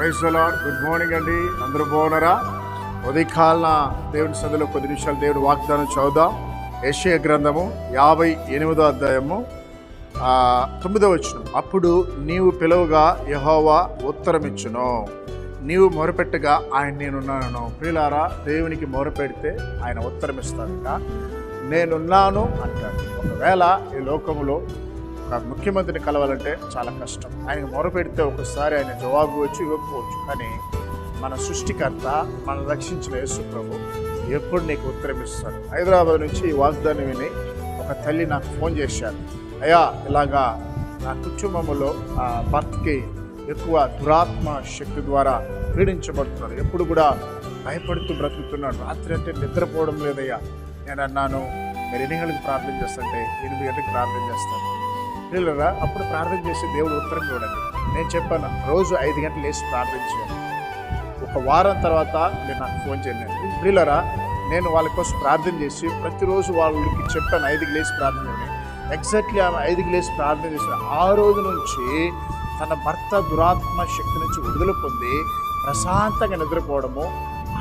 Praise good morning అండి. అందరూ బాగున్నారా? ఉదయకాలన దేవుని సందులో కొద్ది నిమిషాలు దేవుడు వాగ్దానం చదువుదాం. యశయ గ్రంథము యాభై ఎనిమిదో అధ్యాయము తొమ్మిదో వచ్చిన అప్పుడు నీవు పిలువగా యహోవా ఉత్తరమిచ్చును. నీవు మొరపెట్టగా ఆయన నేనున్నాను. ప్రియులారా దేవునికి మొరపెడితే ఆయన ఉత్తరం ఇస్తాడట నేనున్నాను అంటాడు. ఒకవేళ ఈ లోకములో ఒక ముఖ్యమంత్రిని కలవాలంటే చాలా కష్టం. ఆయనకు మొరపెడితే ఒకసారి ఆయన జవాబు వచ్చి ఇవ్వకపోవచ్చు. కానీ మన సృష్టికర్త మనం రక్షించిన యేసు ప్రభు ఎప్పుడు నీకు ఉత్తరం ఇస్తాడు. హైదరాబాద్ నుంచి ఈ వాగ్దానం విని ఒక తల్లి నాకు ఫోన్ చేశారు. అయ్యా ఇలాగా నా కుటుంబంలో ఆ భర్తకి ఎక్కువ దురాత్మ శక్తి ద్వారా పీడించబడుతున్నాడు ఎప్పుడు కూడా భయపడుతూ బ్రతుకుతున్నాడు. రాత్రి అంటే నిద్రపోవడం లేదయ్యా. నేను అన్నాను మీరు ఎన్ని గంటలకు ప్రార్థన చేస్తుంటే ఎనిమిది గంటలకు ప్రార్థన చేస్తాను పిల్లరా అప్పుడు ప్రార్థన చేసి దేవుడు ఉత్తరం చూడండి నేను చెప్పాను రోజు ఐదు గంటలు వేసి ప్రార్థన ఒక వారం తర్వాత నేను నాకు ఫోన్ చేయండి. ప్రియులరా నేను వాళ్ళ కోసం ప్రార్థన చేసి ప్రతిరోజు వాళ్ళకి చెప్పాను ఐదుకి లేచి ప్రార్థన చేయండి. ఎగ్జాక్ట్లీ ఆమె ఐదుకి లేచి ప్రార్థన చేసిన ఆ రోజు నుంచి తన భర్త దురాత్మ శక్తి నుంచి విడుదల పొంది ప్రశాంతంగా నిద్రపోవడము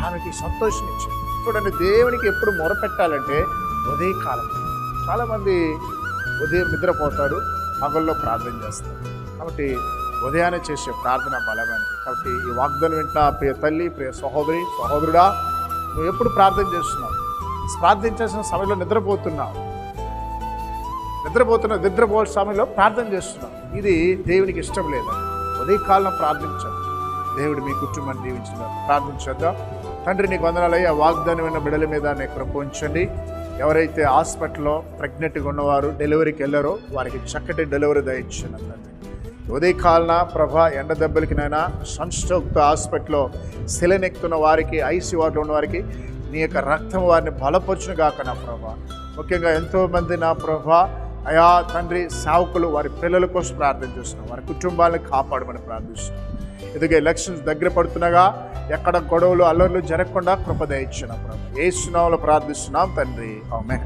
ఆమెకి సంతోషం ఇచ్చింది. చూడండి దేవునికి ఎప్పుడు మొరపెట్టాలంటే ఉదయకాలం. చాలామంది ఉదయం నిద్రపోతాడు పగల్లో ప్రార్థన చేస్తాడు. కాబట్టి ఉదయాన్నే చేసే ప్రార్థన బలమైనది. కాబట్టి ఈ వాగ్దానం వింటా ప్రియ తల్లి ప్రియ సహోదరి సహోదరుడా నువ్వు ఎప్పుడు ప్రార్థన చేస్తున్నావు? ప్రార్థించాల్సిన సమయంలో నిద్రపోతున్నావు. నిద్రపోతున్న నిద్రపోవాల్సిన సమయంలో ప్రార్థన చేస్తున్నావు. ఇది దేవునికి ఇష్టం లేదు? ఉదయకాలం ప్రార్థించాలి దేవుడు మీ కుటుంబాన్ని దీవించిన ప్రార్థించేద్దాం తండ్రి నీకు వందనాలయ్యా వాగ్దానం విన్న బిడల మీద నీ కృప ఉంచండి. ఎవరైతే హాస్పిటల్లో ప్రెగ్నెంట్గా ఉన్నవారు డెలివరీకి వెళ్ళారో వారికి చక్కటి డెలివరీ దయచ్చిన తండ్రి ఉదయకాలన ప్రభ ఎండ దెబ్బలకి నైనా సన్స్ట్రోక్తో హాస్పిటల్లో శిలనెక్కుతున్న వారికి ఐసీ వార్డులో ఉన్న వారికి నీ యొక్క రక్తం వారిని బలపరచును కాక నా ప్రభ. ముఖ్యంగా ఎంతోమంది నా ప్రభ అయా తండ్రి సేవకులు వారి పిల్లల కోసం ప్రార్థన చేస్తున్నాం వారి కుటుంబాలను కాపాడమని ప్రార్థిస్తున్నాం ఎందుకంటే ఎలక్షన్స్ దగ్గర పడుతుండగా ఎక్కడ గొడవలు అల్లర్లు జరగకుండా కృపదయించిన ప్రభు. ఏ సునామలో ప్రార్థిస్తున్నాం తండ్రి. ఆమె